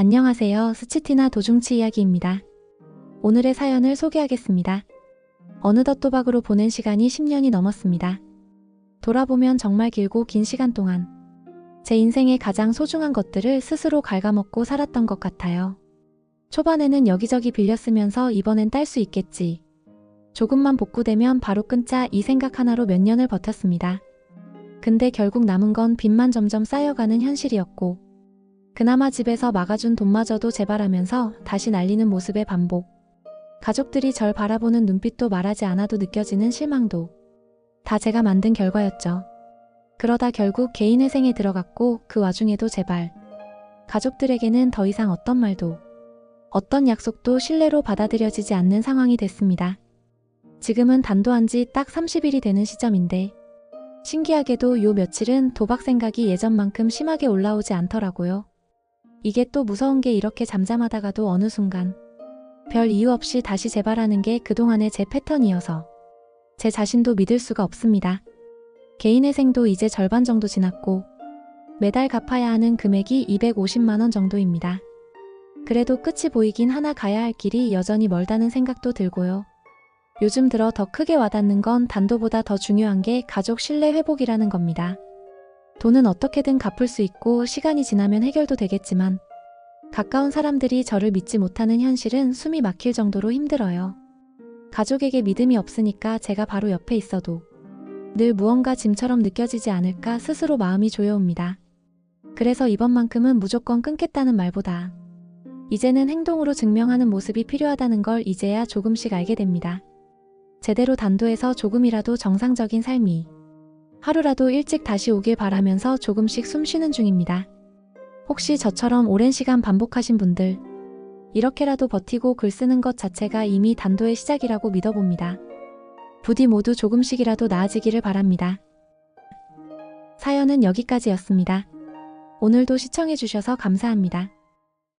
안녕하세요. 스치티나 도중치 이야기입니다. 오늘의 사연을 소개하겠습니다. 어느덧 도박으로 보낸 시간이 10년이 넘었습니다. 돌아보면 정말 길고 긴 시간 동안 제 인생의 가장 소중한 것들을 스스로 갉아먹고 살았던 것 같아요. 초반에는 여기저기 빌렸으면서 이번엔 딸 수 있겠지. 조금만 복구되면 바로 끊자 이 생각 하나로 몇 년을 버텼습니다. 근데 결국 남은 건 빚만 점점 쌓여가는 현실이었고, 그나마 집에서 막아준 돈마저도 재발하면서 다시 날리는 모습의 반복. 가족들이 절 바라보는 눈빛도 말하지 않아도 느껴지는 실망도. 다 제가 만든 결과였죠. 그러다 결국 개인회생에 들어갔고 그 와중에도 제발. 가족들에게는 더 이상 어떤 말도, 어떤 약속도 신뢰로 받아들여지지 않는 상황이 됐습니다. 지금은 단도한 지 딱 30일이 되는 시점인데, 신기하게도 요 며칠은 도박 생각이 예전만큼 심하게 올라오지 않더라고요. 이게 또 무서운 게 이렇게 잠잠하다가도 어느 순간 별 이유 없이 다시 재발하는 게 그동안의 제 패턴이어서 제 자신도 믿을 수가 없습니다. 개인회생도 이제 절반 정도 지났고 매달 갚아야 하는 금액이 250만 원 정도입니다. 그래도 끝이 보이긴 하나 가야 할 길이 여전히 멀다는 생각도 들고요. 요즘 들어 더 크게 와닿는 건 단도보다 더 중요한 게 가족 신뢰 회복이라는 겁니다. 돈은 어떻게든 갚을 수 있고 시간이 지나면 해결도 되겠지만 가까운 사람들이 저를 믿지 못하는 현실은 숨이 막힐 정도로 힘들어요. 가족에게 믿음이 없으니까 제가 바로 옆에 있어도 늘 무언가 짐처럼 느껴지지 않을까 스스로 마음이 조여옵니다. 그래서 이번만큼은 무조건 끊겠다는 말보다 이제는 행동으로 증명하는 모습이 필요하다는 걸 이제야 조금씩 알게 됩니다. 제대로 단도해서 조금이라도 정상적인 삶이 하루라도 일찍 다시 오길 바라면서 조금씩 숨 쉬는 중입니다. 혹시 저처럼 오랜 시간 반복하신 분들, 이렇게라도 버티고 글 쓰는 것 자체가 이미 단도의 시작이라고 믿어봅니다. 부디 모두 조금씩이라도 나아지기를 바랍니다. 사연은 여기까지였습니다. 오늘도 시청해주셔서 감사합니다.